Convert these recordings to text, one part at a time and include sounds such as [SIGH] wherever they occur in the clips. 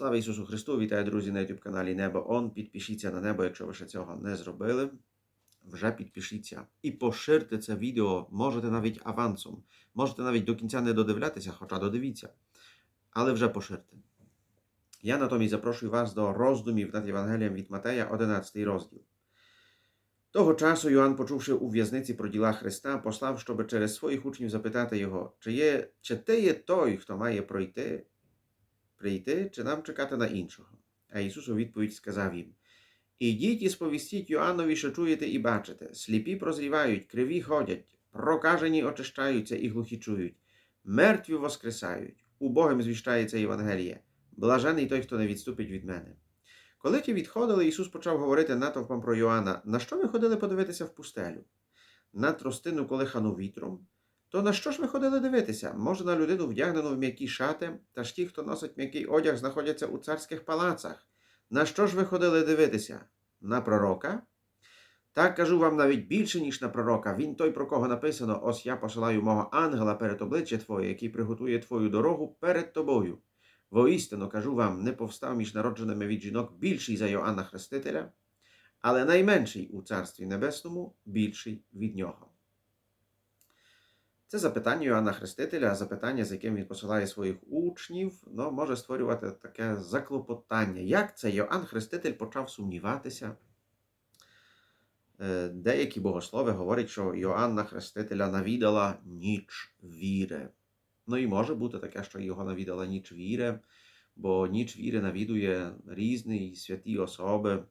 Слава Ісусу Христу! Вітаю, друзі, на YouTube каналі Небо Он. Підпишіться на небо, якщо ви ще цього не зробили. Вже підпишіться. І поширте це відео. Можете навіть авансом. Можете навіть до кінця не додивлятися, хоча додивіться. Але вже поширте. Я натомість запрошую вас до роздумів над Євангелієм від Матея, 11 розділ. Того часу Йоанн, почувши у в'язниці про діла Христа, послав, щоб через своїх учнів запитати його, чи, є, чи ти є той, хто має пройти, прийти, чи нам чекати на іншого. А Ісус у відповідь сказав їм: Ідіть і сповістіть Йоаннові, що чуєте і бачите, сліпі прозрівають, криві ходять, прокажені очищаються і глухі чують, мертві воскресають, убогим звіщається Євангеліє. Блажений той, хто не відступить від мене. Коли ті відходили, Ісус почав говорити натовпом про Йоанна, на що ви ходили подивитися в пустелю? На тростину колихану вітром? То на що ж ви ходили дивитися? Може, на людину вдягнену в м'які шати, та ж ті, хто носить м'який одяг, знаходяться у царських палацах. На що ж ви ходили дивитися? На пророка? Так кажу вам навіть більше, ніж на пророка. Він той, про кого написано: Ось я посилаю мого ангела перед обличчя Твоє, який приготує Твою дорогу перед тобою. Воістину кажу вам, не повстав між народженими від жінок більший за Йоанна Хрестителя, але найменший у Царстві Небесному більший від нього. Це запитання Йоанна Хрестителя, запитання, з яким він посилає своїх учнів, ну, може створювати таке заклопотання. Як це Йоанн Хреститель почав сумніватися? Е, Деякі богослови говорять, що Йоанна Хрестителя навідала ніч віри. Ну і може бути таке, що його навідала ніч віри, бо ніч віри навідує різні святі особи.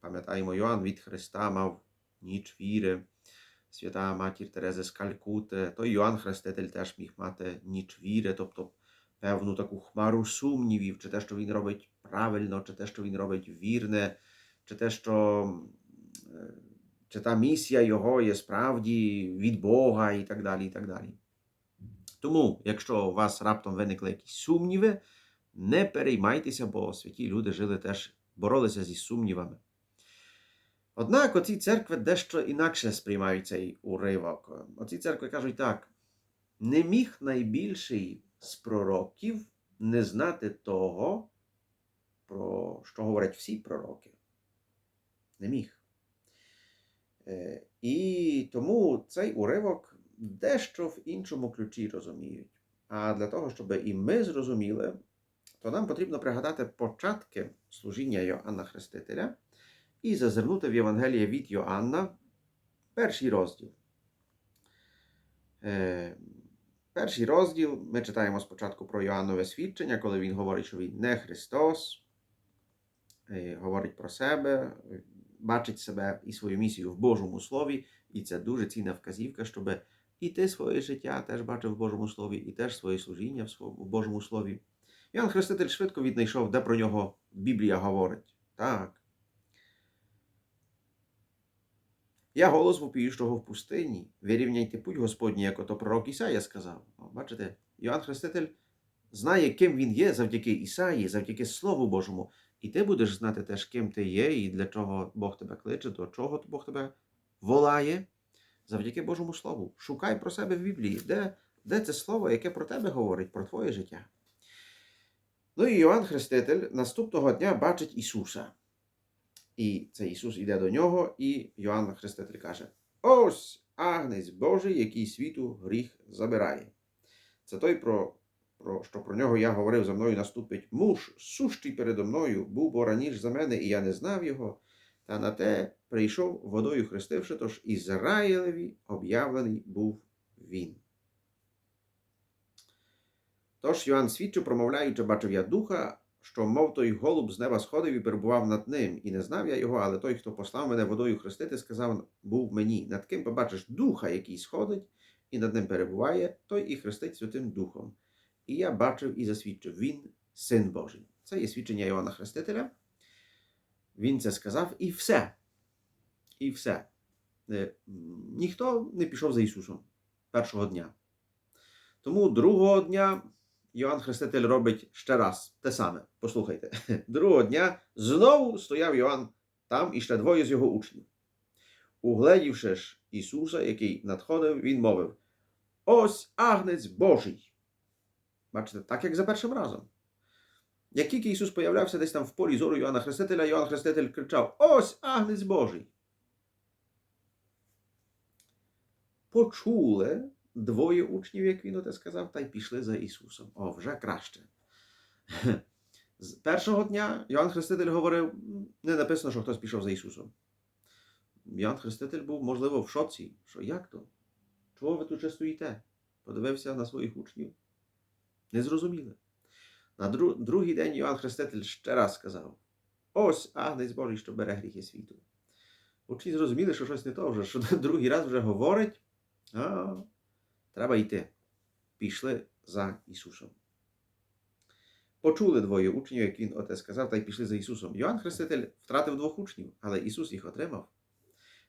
Пам'ятаємо, Йоанн від Христа мав ніч віри, свята матір Терези з Калькути, то Йоанн Хреститель теж міг мати ніч віри, тобто певну таку хмару сумнівів, чи те, що він робить правильно, чи те, що він робить вірне, чи те, що е, чи та місія його є справді від Бога і так далі. і так далі. Тому, якщо у вас раптом виникли якісь сумніви, не переймайтеся, бо святі люди жили теж, боролися зі сумнівами. Однак оці церкви дещо інакше сприймають цей уривок. Оці церкви кажуть так: не міг найбільший з пророків не знати того, про що говорять всі пророки. Не міг. Е, І тому цей уривок дещо в іншому ключі розуміють. А для того, щоб і ми зрозуміли, то нам потрібно пригадати початки служіння Йоанна Хрестителя і зазирнути в Євангеліє від Йоанна, перший розділ. Е, Перший розділ ми читаємо спочатку про Йоаннове свідчення, коли він говорить, що він не Христос, е, говорить про себе, бачить себе і свою місію в Божому Слові, і це дуже цінна вказівка, щоб і ти своє життя теж бачив в Божому Слові, і теж своє служіння в Божому Слові. Йоанн Хреститель швидко віднайшов, де про нього Біблія говорить. Так. Я голос вопіющого в пустині. Вирівняйте путь Господній, як ото пророк Ісая сказав. Бачите, Йоанн Хреститель знає, ким він є завдяки Ісаї, завдяки Слову Божому. І ти будеш знати теж, ким ти є, і для чого Бог тебе кличе, до чого Бог тебе волає, завдяки Божому Слову. Шукай про себе в Біблії, де, де це слово, яке про тебе говорить, про твоє життя. Ну і Йоанн Хреститель наступного дня бачить Ісуса. І цей Ісус іде до нього, і Йоанн Хреститель каже: Ось агнець Божий, який світу гріх забирає. Це той, про, про, що про нього я говорив за мною наступить муж, сущий передо мною, був бо раніше за мене, і я не знав його. Та на те прийшов водою хрестивши, тож Ізраїлеві об'явлений був він. Тож Йоанн свідчив, промовляючи, бачив я духа, що, мов той голуб з неба сходив і перебував над ним, і не знав я його, але той, хто послав мене водою хрестити, сказав, був мені. Над ким побачиш духа, який сходить, і над ним перебуває, той і хрестить Святим Духом. І я бачив і засвідчив, він син Божий. Це є свідчення Іоанна Хрестителя. Він це сказав, і все. І все. Е, Ніхто не пішов за Ісусом першого дня. Тому другого дня Йоанн Хреститель робить ще раз те саме. Послухайте. [LAUGHS] Другого дня знову стояв Йоанн там і ще двоє з його учнів. Угледівши ж Ісуса, який надходив, він мовив: Ось агнець Божий. Бачите, так як за першим разом. Як тільки Ісус появлявся десь там в полі зору Йоанна Хрестителя, Йоанн Хреститель кричав: Ось Агнець Божий! Почули двоє учнів, як він оте сказав, та й пішли за Ісусом. О, вже краще. [LAUGHS] З першого дня Йоанн Хреститель говорив, не написано, що хтось пішов за Ісусом. Йоанн Хреститель був, можливо, в шоці, що як то? Чого ви тут ще стоїте? Подивився на своїх учнів. Не зрозуміли. На дру- другий день Йоанн Хреститель ще раз сказав: Ось Агнець Божий, що бере гріхи світу. Учні зрозуміли, що щось не то вже, що [LAUGHS] другий раз вже говорить, а треба йти. Пішли за Ісусом. Почули двоє учнів, як він оте сказав, та й пішли за Ісусом. Йоанн Хреститель втратив двох учнів, але Ісус їх отримав.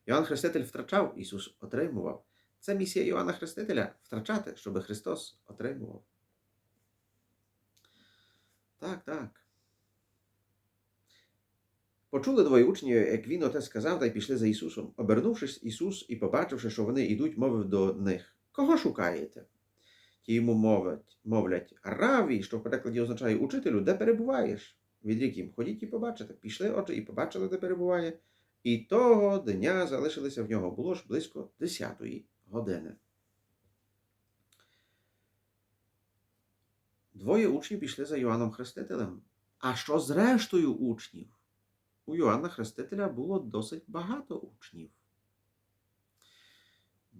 Йоанн Хреститель втрачав, Ісус отримував. Це місія Йоанна Хрестителя втрачати, щоб Христос отримував. Так, так. Почули двоє учнів, як він оте сказав, та й пішли за Ісусом. Обернувшись, Ісус і побачивши, що вони йдуть, мовив до них: Кого шукаєте? Ті йому мовлять, мовлять Раві, що в перекладі означає учителю, де перебуваєш? Відрік їм, ходіть і побачите. Пішли отже і побачили, де перебуває. І того дня залишилися в нього. Було ж близько десятої години. Двоє учнів пішли за Йоанном Хрестителем. А що з рештою учнів? У Йоанна Хрестителя було досить багато учнів.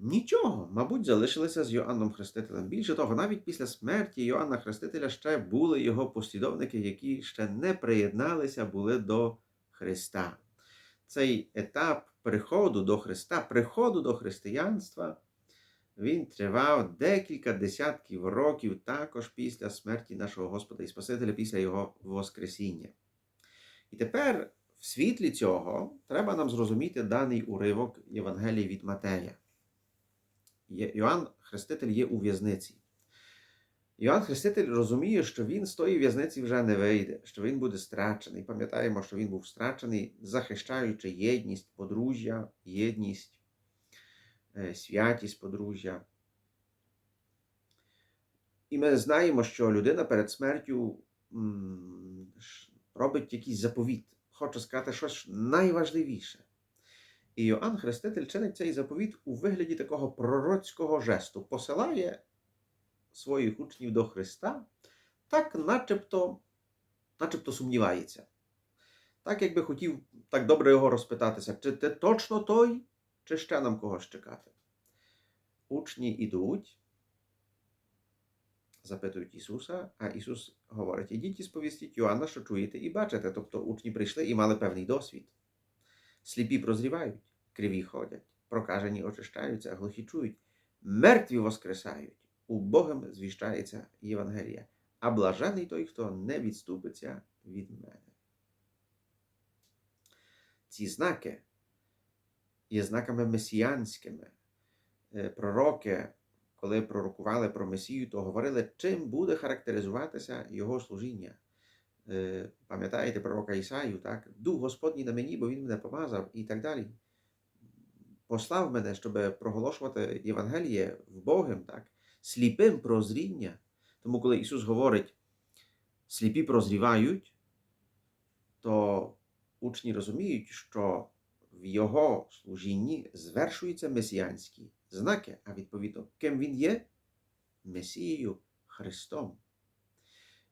Нічого, мабуть, залишилися з Йоанном Хрестителем. Більше того, навіть після смерті Йоанна Хрестителя ще були його послідовники, які ще не приєдналися були до Христа. Цей етап приходу до Христа, приходу до християнства, він тривав декілька десятків років також після смерті нашого Господа і Спасителя, після Його Воскресіння. І тепер, в світлі цього, треба нам зрозуміти даний уривок Євангелії від Матея. Йоанн Хреститель є у в'язниці. Йоанн Хреститель розуміє, що він з тої в'язниці вже не вийде, що він буде страчений. Пам'ятаємо, що він був страчений, захищаючи єдність подружжя, єдність, е, святість подружжя. І ми знаємо, що людина перед смертю робить якийсь заповіт, хоче сказати щось найважливіше. І Йоанн Хреститель чинить цей заповіт у вигляді такого пророцького жесту, посилає своїх учнів до Христа, так начебто, начебто сумнівається. Так, якби хотів так добре його розпитатися, чи ти точно той, чи ще нам когось чекати. Учні ідуть, запитують Ісуса, а Ісус говорить: ідіть і сповістіть Йоанна, що чуєте і бачите. Тобто учні прийшли і мали певний досвід. Сліпі прозрівають, криві ходять, прокажені очищаються, глухі чують, мертві воскресають, убогим звіщається Євангелія, а блажений той, хто не відступиться від мене. Ці знаки є знаками месіянськими. Е, Пророки, коли пророкували про Месію, то говорили, чим буде характеризуватися його служіння. Е, Пам'ятаєте пророка Ісаю, так? Дух Господній на мені, бо він мене помазав і так далі. Послав мене, щоб проголошувати Євангеліє в Богом, так? сліпим прозріння. Тому, коли Ісус говорить, сліпі прозрівають, то учні розуміють, що в Його служінні звершуються месіянські знаки, а відповідно, ким Він є? Месією Христом.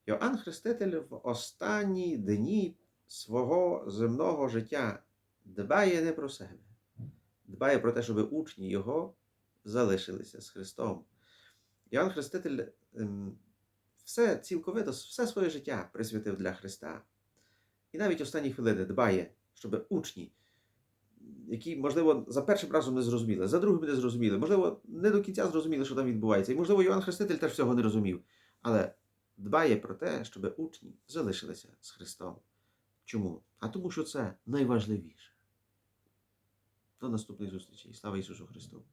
Йоанн Хреститель в останні дні свого земного життя дбає не про себе, дбає про те, щоб учні його залишилися з Христом. Йоанн Хреститель ем, все цілковито, все своє життя присвятив для Христа. І навіть останні хвилини дбає, щоб учні, які, можливо, за першим разом не зрозуміли, за другим не зрозуміли, можливо, не до кінця зрозуміли, що там відбувається. І, можливо, Йоанн Хреститель теж всього не розумів. Але дбає про те, щоб учні залишилися з Христом. Чому? А тому, що це найважливіше. До наступних зустрічей. Слава Ісусу Христу!